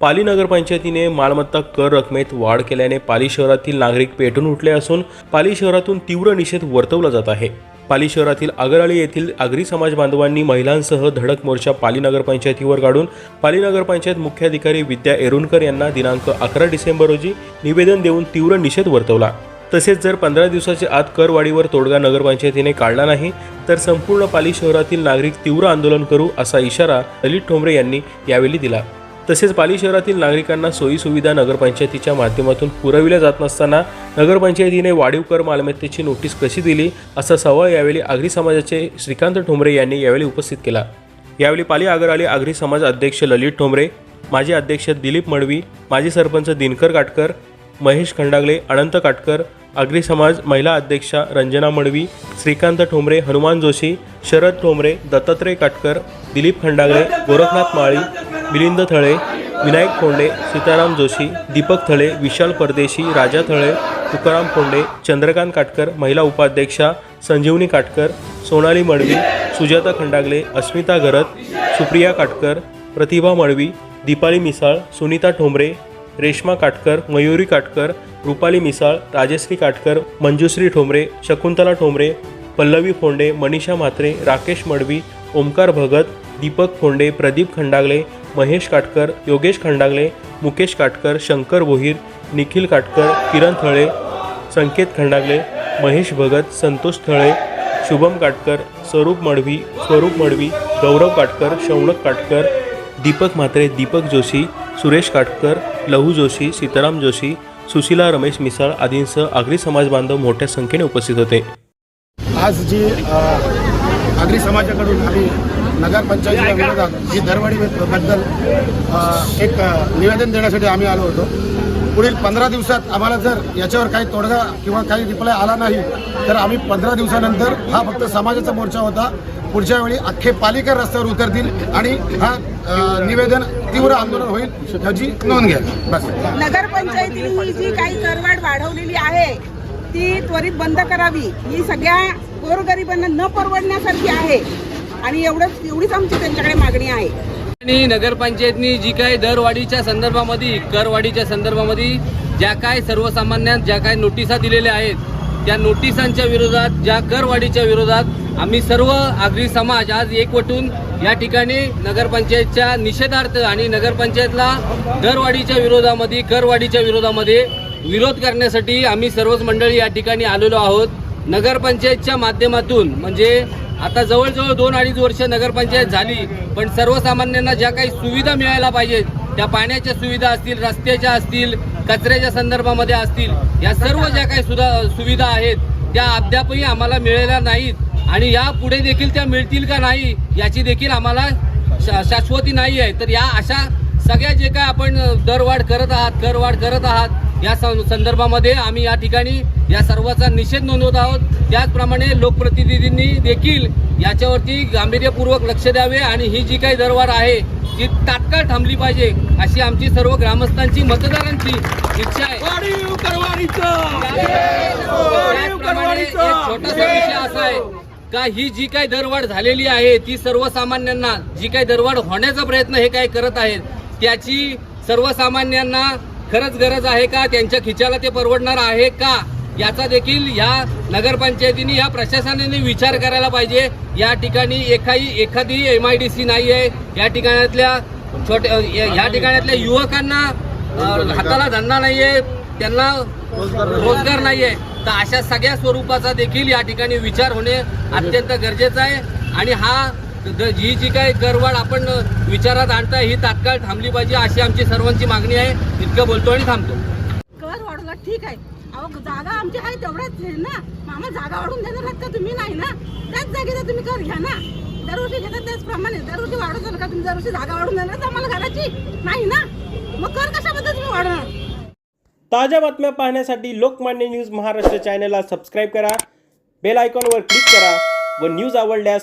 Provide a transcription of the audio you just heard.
पाली नगरपंचायतीने मालमत्ता कर रकमेत वाढ केल्याने पाली शहरातील नागरिक पेटून उठले असून पाली शहरातून तीव्र निषेध वर्तवला जात आहे. पाली शहरातील आगरआळी येथील आगरी समाज बांधवांनी महिलांसह धडक मोर्चा पाली नगरपंचायतीवर काढून पाली नगरपंचायत मुख्याधिकारी विद्या एरुणकर यांना दिनांक अकरा डिसेंबर रोजी निवेदन देऊन तीव्र निषेध वर्तवला. तसेच जर पंधरा दिवसाच्या आत करवाढीवर तोडगा नगरपंचायतीने काढला नाही तर संपूर्ण पाली शहरातील नागरिक तीव्र आंदोलन करू असा इशारा ललित ठोंबरे यांनी यावेळी दिला. तसेच पाली शहरातील नागरिकांना सोयीसुविधा नगरपंचायतीच्या माध्यमातून पुरविल्या जात नसताना नगरपंचायतीने वाढीव कर मालमत्तेची नोटीस कशी दिली असा सवाल यावेळी आगरी समाजाचे श्रीकांत ठोंबरे यांनी यावेळी उपस्थित केला. यावेळी पाली आगरआली आगरी समाज अध्यक्ष ललित ठोंबरे माजी अध्यक्ष दिलीप मडवी माजी सरपंच दिनकर काटकर महेश खंडागले अनंत काटकर आगरी समाज महिला अध्यक्षा रंजना मडवी श्रीकांत ठोंबरे हनुमान जोशी शरद ठोंबरे दत्तात्रय काटकर दिलीप खंडागळे गोरखनाथ माळी मिलिंद थळे विनायक फोंडे सीताराम जोशी दीपक थळे विशाल परदेशी राजा थळे तुकाराम फोंडे चंद्रकांत काटकर महिला उपाध्यक्षा संजीवनी काटकर सोनाली मडवी सुजाता खंडागले अस्मिता गरत सुप्रिया काटकर प्रतिभा मडवी दीपाली मिसाळ सुनीता ठोंबरे रेश्मा काटकर मयुरी काटकर रुपाली मिसाळ राजश्री काटकर मंजुश्री ठोंबरे शकुंतला ठोंबरे पल्लवी फोंडे मनीषा म्हात्रे राकेश मडवी ओमकार भगत दीपक फोंडे प्रदीप खंडागले महेश काटकर योगेश खंडागले मुकेश काटकर शंकर बोहीर निखिल काटकर किरण थळे संकेत खंडागले महेश भगत संतोष थळे शुभम काटकर स्वरूप मडवी स्वरूप मडवी गौरव काटकर शौनक काटकर दीपक म्हात्रे दीपक जोशी सुरेश काटकर लहू जोशी सीताराम जोशी सुशीला रमेश मिसाळ आदींसह आगरी समाज बांधव मोठ्या संख्येने उपस्थित होते. आज जी आगरी समाजाकडून आम्ही नगरपंचायतीच्या विरोधात जी दरवाढीबद्दल एक निवेदन देण्यासाठी आम्ही आलो होतो. पुढील पंधरा दिवसात आम्हाला जर याच्यावर काही तोडगा किंवा काही रिप्लाय आला नाही तर आम्ही पंधरा दिवसानंतर हा फक्त समाजाचा मोर्चा होता. पुढच्या वेळी अख्खे पालिका रस्त्यावर उतरतील आणि हा निवेदन तीव्र आंदोलन होईल ह्याची नोंद घ्या. बस. नगरपंचायतीने ही जी काही करवाढ वाढवलेली आहे ती त्वरित बंद करावी. ही सगळ्या गोरगरिबांना न परवडण्यासारखी आहे. आणि एवढंच एवढीच आमची त्यांच्याकडे मागणी आहे. आणि नगरपंचायतनी जी काय दरवाढीच्या संदर्भामध्ये करवाढीच्या संदर्भामध्ये ज्या काय सर्वसामान्यांना ज्या काय नोटिसा दिलेल्या आहेत त्या नोटिसांच्या विरोधात ज्या करवाढीच्या विरोधात आम्ही सर्व आगरी समाज आज एकवटून या ठिकाणी नगरपंचायतच्या निषेधार्थ आणि नगरपंचायतला दरवाढीच्या विरोधामध्ये करवाढीच्या विरोधामध्ये विरोध करण्यासाठी आम्ही सर्वच मंडळी या ठिकाणी आलेलो आहोत. नगरपंचायतच्या माध्यमातून म्हणजे आता जवळजवळ दोन अडीच वर्ष नगरपंचायत झाली पण सर्वसामान्यांना ज्या काही सुविधा मिळायला पाहिजेत त्या पाण्याच्या सुविधा असतील रस्त्याच्या असतील कचऱ्याच्या संदर्भामध्ये असतील या सर्व ज्या काही सुधा सुविधा आहेत त्या अद्यापही आम्हाला मिळाल्या नाहीत. आणि या पुढे देखील त्या मिळतील का नाही याची देखील आम्हाला शा- शाश्वती नाही आहे. तर या अशा सगळ्या जे काय आपण दरवाढ करत आहात करवाढ करत आहात या सं- संदर्भामध्ये आम्ही या ठिकाणी या सर्वाचा निषेध नोंदवत आहोत. त्याचप्रमाणे लोकप्रतिनिधींनी देखील याच्यावरती गांभीर्यपूर्वक लक्ष द्यावे आणि ही जी काही दरवाढ आहे ती तात्काळ थांबली पाहिजे अशी आमची सर्व ग्रामस्थांची मतदारांची इच्छा आहे. त्याचप्रमाणे एक छोटासा विषय असा आहे का ही जी काही दरवाढ झालेली आहे ती सर्वसामान्यांना जी काही दरवाढ होण्याचा प्रयत्न हे काय करत आहेत त्याची सर्वसामान्यांना खरंच गरज आहे का? त्यांच्या खिच्याला ते परवडणार आहे का? याचा देखील या नगरपंचायतीने या प्रशासनाने विचार करायला पाहिजे. या ठिकाणी एकाही एखादी एम आय डी सी नाही आहे. या ठिकाणातल्या छोट्या या ठिकाणातल्या युवकांना हाताला धंदा नाहीये. त्यांना रोजगार नाहीये. तर अशा सगळ्या स्वरूपाचा देखील या ठिकाणी विचार होणे अत्यंत गरजेचं आहे. आणि हा ही जी काही करवाढ आपण विचारात आणताय ही तात्काळ थांबली पाहिजे अशी आमची सर्वांची मागणी आहे. इतकं बोलतो आणि थांबतो. कर वाढवला ठीक आहे. अहो जागा आमची आहे तेवढ्याच आहे ना. मामा जागा वाढवून देणार आहात का तुम्ही? नाही ना. त्याच जागेचा तुम्ही कर घ्या ना. दरवर्षी घेतात त्याचप्रमाणे. दरवर्षी वाढवताल का तुम्ही? दरवर्षी जागा वाढवून देणार आम्हाला घराची? नाही ना. मग कर कशाबद्दल तुम्ही वाढवणार ताज्या बातम्या पाहण्यासाठी लोकमान्य न्यूज महाराष्ट्र चॅनलला सबस्क्राईब करा. बेल आयकॉनवर क्लिक करा व न्यूज आवडल्यास